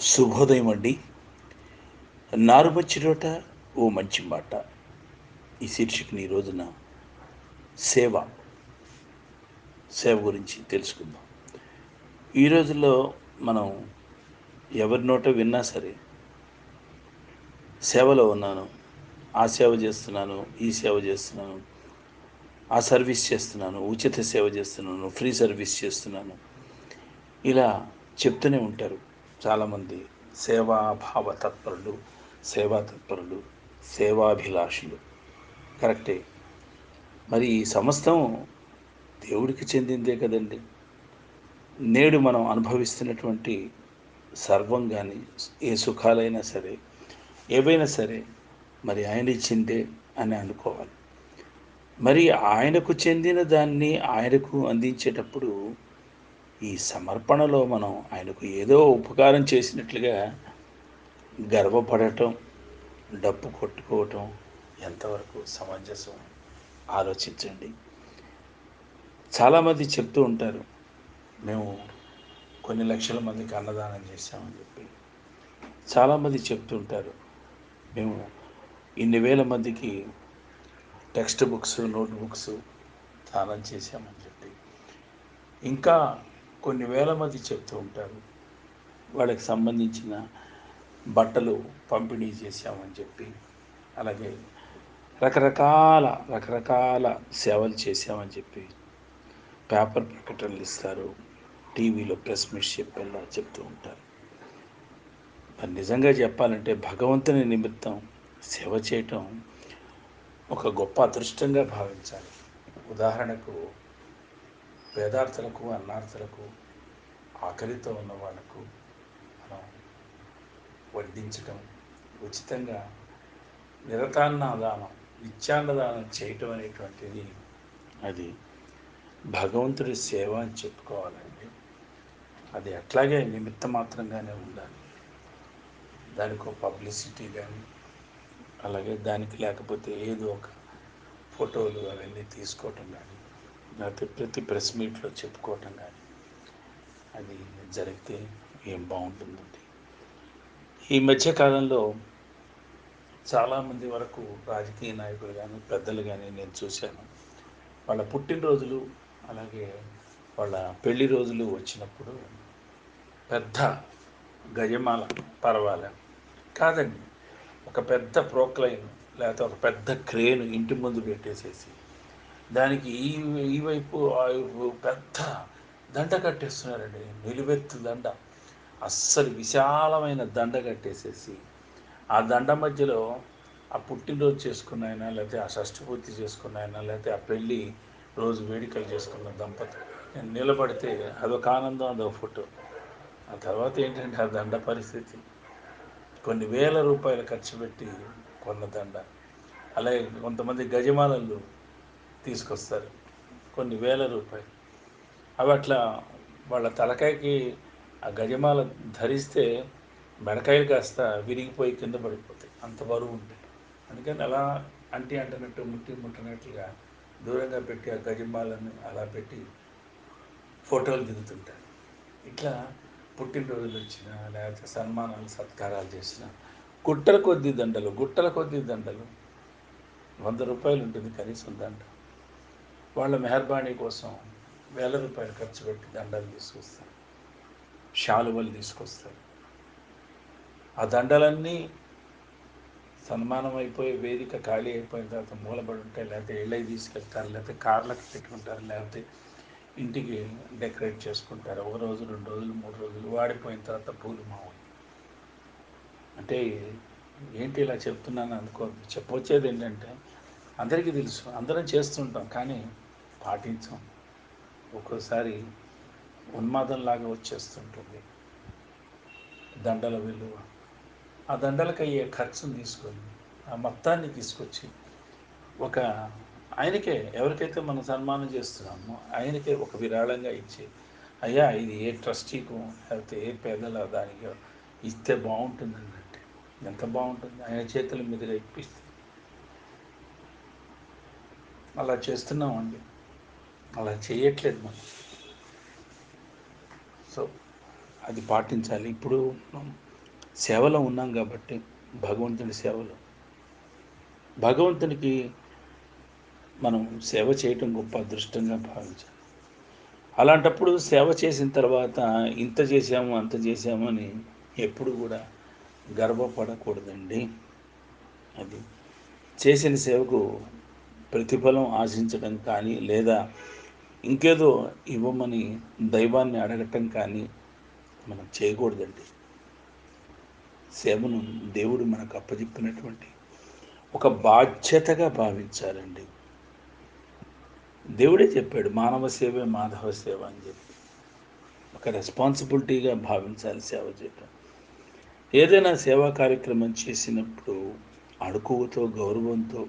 శుభోదయం అండి. నారుమచ్చిరోట ఓ మంచి మాట. ఈ శీర్షికని ఈ రోజున సేవ సేవ గురించి తెలుసుకుందాం. ఈ రోజుల్లో మనం ఎవరి నోట విన్నా సరే సేవలో ఉన్నాను ఆ సేవ చేస్తున్నాను ఈ సేవ చేస్తున్నాను ఆ సర్వీస్ చేస్తున్నాను ఉచిత సేవ చేస్తున్నాను ఫ్రీ సర్వీస్ చేస్తున్నాను. ఇలా చెప్తూనే ఉంటారు. చాలామంది సేవాభావ తత్పరులు సేవా తత్పరులు సేవాభిలాషులు. కరెక్టే. మరి ఈ సమస్తం దేవుడికి చెందిందే కదండి. నేడు మనం అనుభవిస్తున్నటువంటి సర్వం కానీ ఏ సుఖాలైనా సరే ఏవైనా సరే మరి ఆయన ఇచ్చిందే అని అనుకోవాలి. మరి ఆయనకు చెందిన దాన్ని ఆయనకు అందించేటప్పుడు ఈ సమర్పణలో మనం ఆయనకు ఏదో ఉపకారం చేసినట్లుగా గర్వపడటం డప్పు కొట్టుకోవటం ఎంతవరకు సమంజసం? ఆలోచించండి. చాలామంది చెప్తూ ఉంటారు మేము కొన్ని లక్షల మందికి అన్నదానం చేశామని చెప్పి. చాలామంది చెప్తుంటారు మేము ఇన్ని వేల మందికి టెక్స్ట్ బుక్స్ నోట్ బుక్స్ దానం చేశామని చెప్పి. ఇంకా కొన్ని వేల మంది చెప్తూ ఉంటారు వాళ్ళకి సంబంధించిన బట్టలు పంపిణీ చేశామని చెప్పి అలాగే రకరకాల రకరకాల సేవలు చేశామని చెప్పి పేపర్ ప్రకటనలు ఇస్తారు టీవీలో ప్రెస్ మీట్ చెప్పేలా చెప్తూ ఉంటారు. మరి నిజంగా చెప్పాలంటే భగవంతుని నిమిత్తం సేవ చేయటం ఒక గొప్ప అదృష్టంగా భావించాలి. ఉదాహరణకు పేదార్థులకు అన్నార్థులకు ఆకలితో ఉన్న వాళ్ళకు మనం వడ్డించటం ఉచితంగా నిరతాన్నదానం నిత్యాన్నదానం చేయటం అనేటువంటిది అది. భగవంతుడి సేవ అని చెప్పుకోవాలండి. అది అట్లాగే నిమిత్త మాత్రంగానే ఉండాలి. దానికి ఒక పబ్లిసిటీ కానీ అలాగే దానికి లేకపోతే ఏదో ఒక ఫోటోలు అవన్నీ తీసుకోవటం కానీ లేకపోతే ప్రతి ప్రెస్ మీట్లో చెప్పుకోవటం కానీ అది జరిగితే ఏం బాగుంటుందండి ఈ మధ్యకాలంలో చాలామంది వరకు రాజకీయ నాయకులు కానీ పెద్దలు కానీ నేను చూశాను. వాళ్ళ పుట్టినరోజులు అలాగే వాళ్ళ పెళ్ళి రోజులు వచ్చినప్పుడు పెద్ద గజమాల పర్వాలే. కాదండి ఒక పెద్ద ప్రోక్లైన్ లేకపోతే ఒక పెద్ద క్రేన్ ఇంటి ముందు పెట్టేసేసి దానికి ఈ ఈ వైపు ఆ వైపు పెద్ద దండ కట్టేస్తున్నారండి. నిలువెత్తు దండ. అస్సలు విశాలమైన దండ కట్టేసేసి ఆ దండ మధ్యలో ఆ పుట్టినరోజు చేసుకున్న ఆయన లేకపోతే ఆ షష్ఠి పూర్తి చేసుకున్న ఆయన లేకపోతే ఆ పెళ్ళి రోజు వేడుకలు చేసుకున్న దంపతులు. నిలబడితే అదొక ఆనందం అదొక ఫోటో. ఆ తర్వాత ఏంటంటే ఆ దండ పరిస్థితి. కొన్ని వేల రూపాయలు ఖర్చు పెట్టి కొన్న దండ. అలాగే కొంతమంది గజమాలలు తీసుకొస్తారు. కొన్ని వేల రూపాయలు. అవి అట్లా వాళ్ళ తలకాయకి ఆ గజమాల ధరిస్తే మెడకాయలు కాస్త విరిగిపోయి కింద పడిపోతాయి. అంత బరువు ఉంటాయి అందుకని అలా అంటి అంటనట్టు ముట్టి ముట్టనట్లుగా దూరంగా పెట్టి ఆ గజమాలను అలా పెట్టి ఫోటోలు దిగుతుంటారు ఇట్లా పుట్టినరోజులు వచ్చిన లేకపోతే సన్మానాలు సత్కారాలు చేసిన గుట్టల కొద్ది దండలు గుట్టల కొద్ది దండలు వంద రూపాయలు ఉంటుంది కనీసం దండ వాళ్ళ మెహర్బానీ కోసం వేల రూపాయలు ఖర్చు పెట్టి దండలు తీసుకొస్తారు. శాలువలు తీసుకొస్తారు. ఆ దండలన్నీ సన్మానం అయిపోయి వేదిక ఖాళీ అయిపోయిన తర్వాత మూలబడి ఉంటాయి లేకపోతే ఇళ్ళకి తీసుకెళ్తారు లేకపోతే కార్లకు పెట్టుకుంటారు లేకపోతే ఇంటికి డెకరేట్ చేసుకుంటారు. ఒక రోజు రెండు రోజులు మూడు రోజులు వాడిపోయిన తర్వాత పూలు మామూలు. అంటే ఏంటి ఇలా చెప్తున్నాను అనుకో చెప్పొచ్చేది ఏంటంటే అందరికీ తెలుసు అందరం చేస్తుంటాం కానీ పాటించం. ఒక్కోసారి ఉన్మాదంలాగా వచ్చేస్తుంటుంది. దండల విలువ. ఆ దండలకు అయ్యే ఖర్చును తీసుకొని ఆ మొత్తాన్ని తీసుకొచ్చి ఒక ఆయనకే ఎవరికైతే మనం సన్మానం చేస్తున్నామో ఆయనకే ఒక విరాళంగా ఇచ్చి అయ్యా ఇది ఏ ట్రస్టీకు లేకపోతే ఏ పేదల దానికి ఇస్తే బాగుంటుంది అంటే ఎంత బాగుంటుంది? ఆయన చేతుల మీదుగా ఇప్పిస్తే. అలా చేస్తున్నామండి. అలా చేయట్లేదు మనం. సో అది పాటించాలి. ఇప్పుడు సేవలో ఉన్నాం కాబట్టి భగవంతుని సేవలో. భగవంతునికి మనం సేవ చేయటం గొప్ప అదృష్టంగా భావించాలి. అలాంటప్పుడు సేవ చేసిన తర్వాత ఇంత చేశాము అంత చేశాము అని ఎప్పుడు కూడా గర్వపడకూడదండి. అది చేసిన సేవకు ప్రతిఫలం ఆశించడం కానీ లేదా ఇంకేదో ఇవ్వమని దైవాన్ని అడగటం కానీ మనం చేయకూడదండి. సేవను దేవుడు మనకు అప్పచెప్పినటువంటి ఒక బాధ్యతగా భావించాలండి. దేవుడే చెప్పాడు మానవ సేవే మాధవ సేవ అని చెప్పి. ఒక రెస్పాన్సిబిలిటీగా భావించాలి సేవ చేయటం. ఏదైనా సేవా కార్యక్రమం చేసినప్పుడు అడుకువతో గౌరవంతో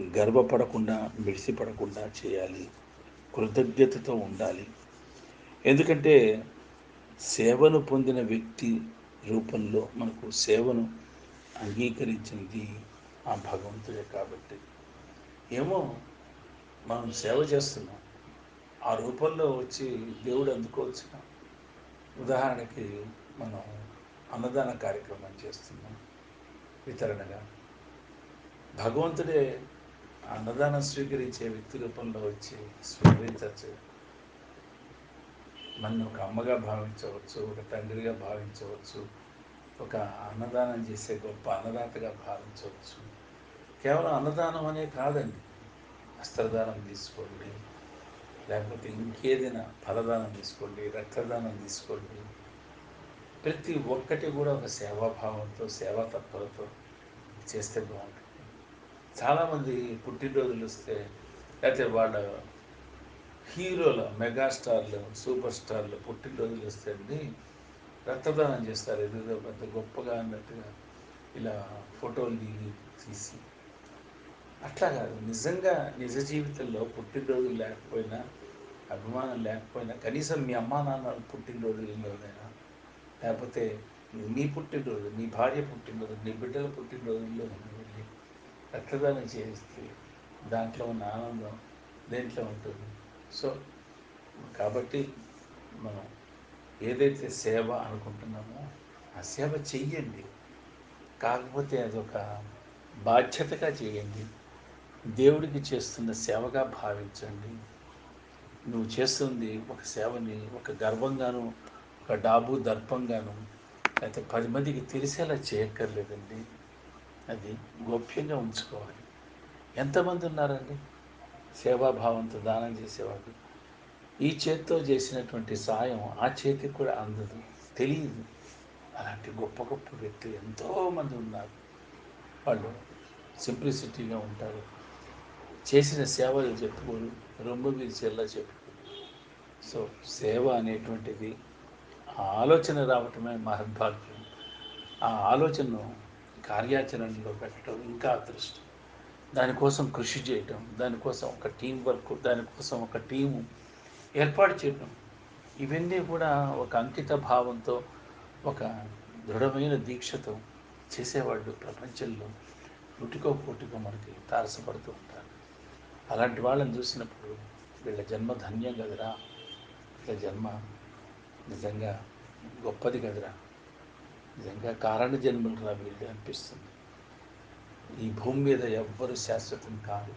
గర్వపడకుండా మిడిసిపడకుండా చేయాలి. కృతజ్ఞతతో ఉండాలి. ఎందుకంటే సేవను పొందిన వ్యక్తి రూపంలో మనకు సేవను అంగీకరించింది ఆ భగవంతుడే కాబట్టి. ఏమో మనం సేవ చేస్తున్నాం. ఆ రూపంలో వచ్చి దేవుడు అందుకోవచ్చు ఉదాహరణకి మనం అన్నదాన కార్యక్రమం చేస్తున్నాం. వితరణగా. భగవంతుడే అన్నదానం స్వీకరించే వ్యక్తి రూపంలో వచ్చి స్వీకరించవచ్చు నన్ను ఒక అమ్మగా భావించవచ్చు ఒక తండ్రిగా భావించవచ్చు ఒక అన్నదానం చేసే గొప్ప అన్నదాతగా భావించవచ్చు. కేవలం అన్నదానం అనే కాదండి. వస్త్రదానం తీసుకోండి లేకపోతే ఇంకేదైనా ఫలదానం తీసుకోండి రక్తదానం తీసుకోండి. ప్రతి ఒక్కటి కూడా ఒక సేవాభావంతో సేవా తత్పరతో చేస్తే బాగుంటుంది. చాలామంది పుట్టినరోజులు వస్తే లేకపోతే వాళ్ళ హీరోల మెగాస్టార్లు సూపర్ స్టార్లు పుట్టినరోజులు వస్తే అన్ని రక్తదానం చేస్తారు. ఏదో పెద్ద గొప్పగా అన్నట్టుగా ఇలా ఫోటోలు దిగి తీసి. అట్లా కాదు. నిజంగా నిజ జీవితంలో పుట్టినరోజులు లేకపోయినా అభిమానం లేకపోయినా కనీసం మీ అమ్మా నాన్న పుట్టినరోజుల్లోనైనా లేకపోతే మీ పుట్టినరోజు మీ భార్య పుట్టినరోజు నీ బిడ్డల పుట్టినరోజుల్లో రక్తదానం చేయిస్తే దాంట్లో ఉన్న ఆనందం దేంట్లో ఉంటుంది? సో కాబట్టి మనం ఏదైతే సేవ అనుకుంటున్నామో ఆ సేవ చెయ్యండి. కాకపోతే అదొక బాధ్యతగా చేయండి. దేవుడికి చేస్తున్న సేవగా భావించండి. నువ్వు చేస్తుంది ఒక సేవని ఒక గర్వంగాను ఒక డాబు దర్పంగాను లేకపోతే పది మందికి తెలిసేలా చేయక్కర్లేదండి. అది గోప్యంగా ఉంచుకోవాలి. ఎంతమంది ఉన్నారండి? సేవాభావంతో దానం చేసేవాళ్ళు. ఈ చేతితో చేసినటువంటి సాయం ఆ చేతికి కూడా అందదు. తెలియదు. అలాంటి గొప్ప గొప్ప వ్యక్తులు ఎంతోమంది ఉన్నారు. వాళ్ళు సింప్లిసిటీగా ఉంటారు. చేసిన సేవలు చెప్పుకోరు. రొమ్ము విరిచేలా చెప్పుకోరు. సో సేవ అనేటువంటిది ఆలోచన రావటమే మహద్భాగ్యం. ఆ ఆలోచనను కార్యాచరణలో పెట్టడం ఇంకా అదృష్టం. దానికోసం కృషి చేయటం దానికోసం ఒక టీం వర్క్ దానికోసం ఒక టీము ఏర్పాటు చేయటం ఇవన్నీ కూడా ఒక అంకిత భావంతో ఒక దృఢమైన దీక్షతో చేసేవాళ్ళు ప్రపంచంలో పుట్టుకో పుట్టుకో మనకి తారసపడుతూ ఉంటారు. అలాంటి వాళ్ళని చూసినప్పుడు వీళ్ళ జన్మ ధన్యం కదరా? వీళ్ళ జన్మ నిజంగా గొప్పది కదరా? నిజంగా కారణ జన్మలు రా వీళ్ళు అనిపిస్తుంది. ఈ భూమి మీద ఎవ్వరు శాశ్వతం కాదు.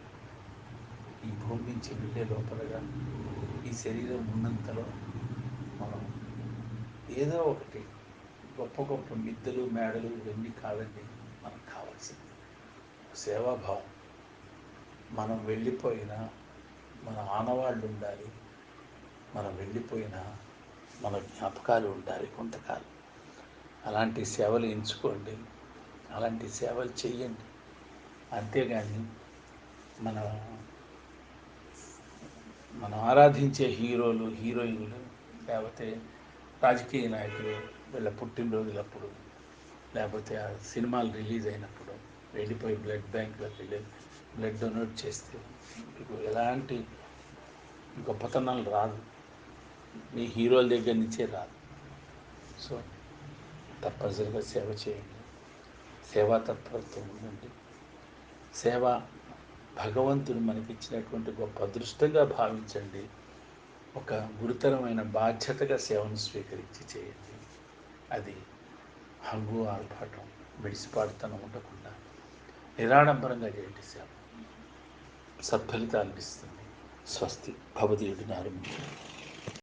ఈ భూమి నుంచి వెళ్ళే లోపలగా ఈ శరీరం ఉన్నంతలో మనం ఏదో ఒకటి గొప్ప గొప్ప మిద్దెలు మేడలు ఇవన్నీ కాదండి మనకు కావాల్సింది. సేవాభావం. మనం వెళ్ళిపోయినా మన ఆనవాళ్ళు ఉండాలి. మనం వెళ్ళిపోయినా మన జ్ఞాపకాలు ఉండాలి కొంతకాలం. అలాంటి సేవలు ఎంచుకోండి. అలాంటి సేవలు చేయండి అంతేగాని మన మనం ఆరాధించే హీరోలు హీరోయిన్లు లేకపోతే రాజకీయ నాయకులు వీళ్ళ పుట్టినరోజులప్పుడు లేకపోతే ఆ సినిమాలు రిలీజ్ అయినప్పుడు వెళ్ళిపోయి బ్లడ్ బ్యాంక్లోకి వెళ్ళి బ్లడ్ డొనేట్ చేస్తే మీకు ఎలాంటి గొప్పతనాలు రాదు. మీ హీరోల దగ్గర నుంచే రాదు. సో తప్పనిసరిగా సేవ చేయండి. సేవా తత్పరతో ఉండండి. సేవ భగవంతుడు మనకిచ్చినటువంటి గొప్ప అదృష్టంగా భావించండి. ఒక గురుతరమైన బాధ్యతగా సేవను స్వీకరించి చేయండి. అది హంగు ఆర్భాటం విడిసిపాడుతనం ఉండకుండా నిరాడంబరంగా చేయండి సేవ. సత్ఫలితాలను ఇస్తుంది స్వస్తి. భవదీయుడిని ఆరంభించండి